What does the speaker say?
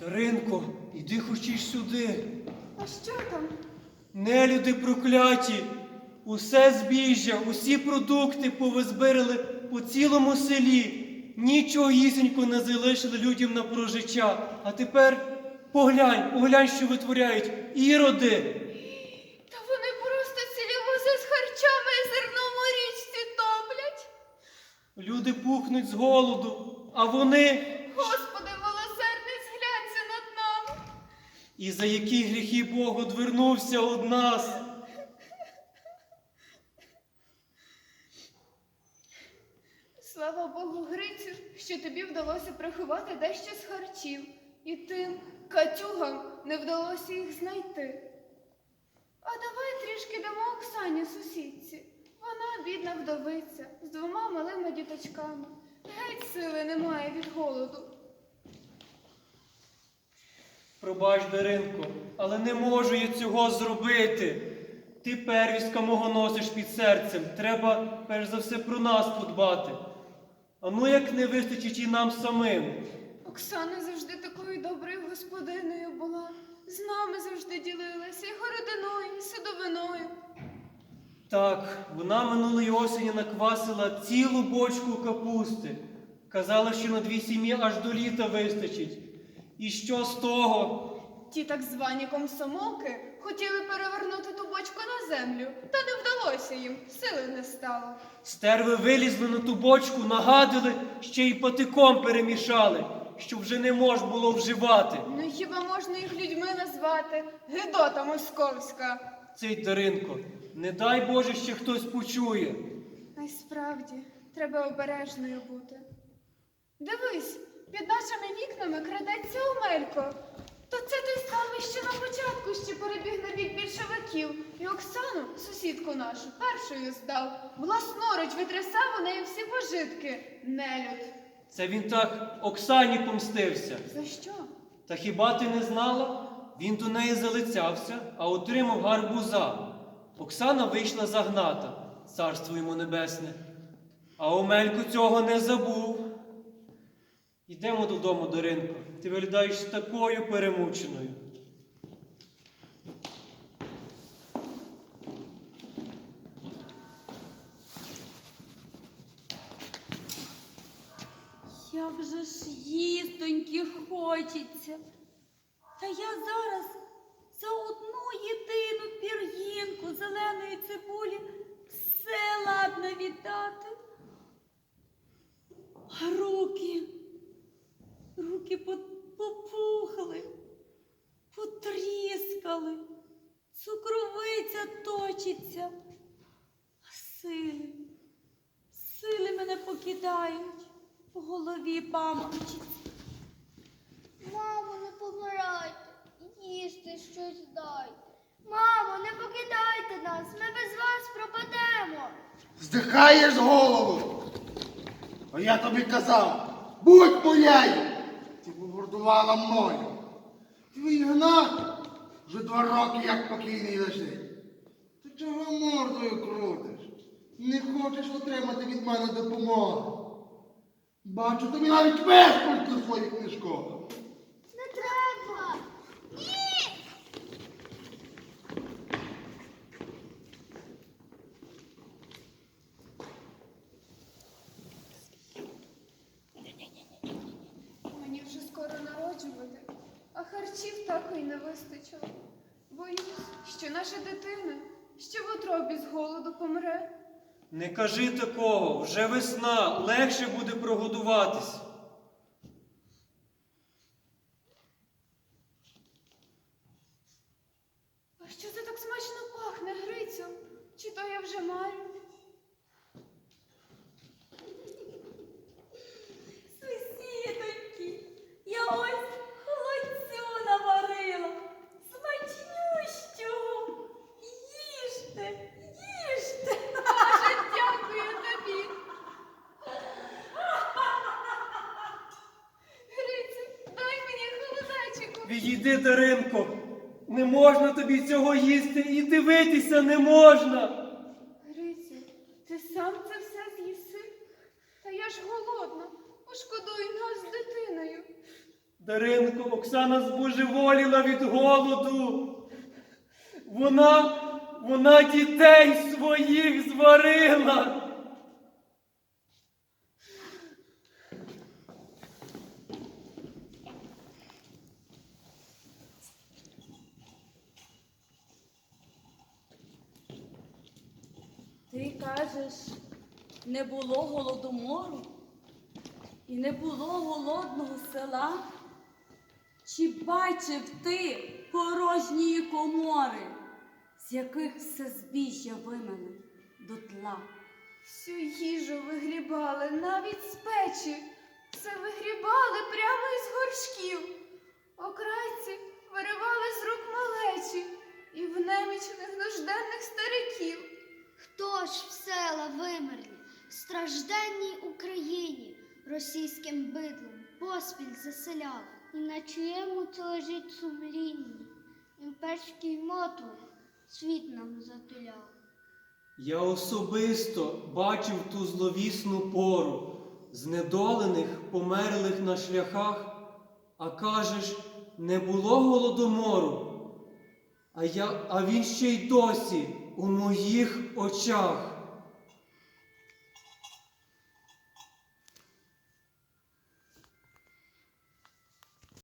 Даринко, іди хочеш сюди. А що там? Нелюди прокляті, усе збіжжя, усі продукти повизбирали по цілому селі. Нічого гісенько не залишили людям на прожиття. А тепер поглянь, поглянь, що витворяють іроди. Та вони просто цілі вози з харчами і зерном у річці топлять. Люди пухнуть з голоду, а вони. І за які гріхи Бог одвернувся од нас. Слава Богу, Грицю, що тобі вдалося приховати дещо з харчів, і тим катюгам не вдалося їх знайти. А давай трішки дамо Оксані сусідці. Вона бідна вдовиця з двома малими діточками. Геть сили немає від голоду. Пробач, Даринко, але не можу я цього зробити. Ти первістка мого носиш під серцем. Треба перш за все про нас подбати. А ну як не вистачить і нам самим. Оксана завжди такою доброю господиною була. З нами завжди ділилася і городиною, і садовиною. Так, вона минулої осені наквасила цілу бочку капусти. Казала, що на дві сім'ї аж до літа вистачить. І що з того? Ті так звані комсомолки хотіли перевернути ту бочку на землю, та не вдалося їм, сили не стало. Стерви вилізли на ту бочку, нагадили, ще й патиком перемішали, щоб вже не мож було вживати. Ну хіба можна їх людьми назвати? Гидота московська. Цей Даринко, не дай Боже, ще хтось почує. А й справді, треба обережною бути. Дивись, під нашими вікнами крадеться Омелько. То це той самий, що на початку ще перебіг на бік більшовиків. І Оксану, сусідку нашу, першою здав. Власноруч витрясав у неї всі пожитки. Нелюд. Це він так Оксані помстився. За що? Та хіба ти не знала? Він до неї залицявся, а отримав гарбуза. Оксана вийшла загната, царство йому небесне. А Омелько цього не забув. Йдемо додому, Даринко. Ти виглядаєш такою перемученою. Як же ж їстоньки хочеться. Та я зараз за одну єдину пір'їнку зеленої цибулі все ладна віддати. Руки, руки попухли, потріскали, цукровиця точиться, а сили, сили мене покидають, в голові паморочиться. Мамо, не помирайте, їсти щось дайте. Мамо, не покидайте нас, ми без вас пропадемо. Здихаєш голову. А я тобі казав, будь моєю. Ти побордувала мною. Твій гнат вже два роки як покійний лежить. Ти чого мордою крутиш? Не хочеш отримати від мене допомоги. Бачу, тобі навіть вишкульки в своїх книжках. Не треба. Ні. Мені вже скоро народжувати, а харчів так і не вистачило. Боюсь, що наша дитина ще в утробі з голоду помре. Не кажи такого, вже весна, легше буде прогодуватись. А що це так смачно пахне, Грицю? Чи то я вже маю? Відійди, Даринко, не можна тобі цього їсти і дивитися не можна. Грицю, ти сам це все з'їси? Та я ж голодна. Пошкодуй нас з дитиною. Даринко, Оксана збожеволіла від голоду. Вона, вона дітей своїх зварила. Ти кажеш, не було голодомору і не було голодного села. Чи бачив ти порожньої комори, з яких все збіжжя вимили до тла? Всю їжу вигрібали навіть з печі. Все вигрібали прямо із горшків. Окрайці виривали з рук малечі і в немічних нужденних стариків. Хто ж в села вимерли стражденній Україні? Російським бидлом поспіль заселяв? І на чиєму це лежить сумлінні, імперський мотор світ нам затуляв. Я особисто бачив ту зловісну пору, знедолених, померлих на шляхах, а кажеш, не було голодомору, а, я, а він ще й досі у моїх очах.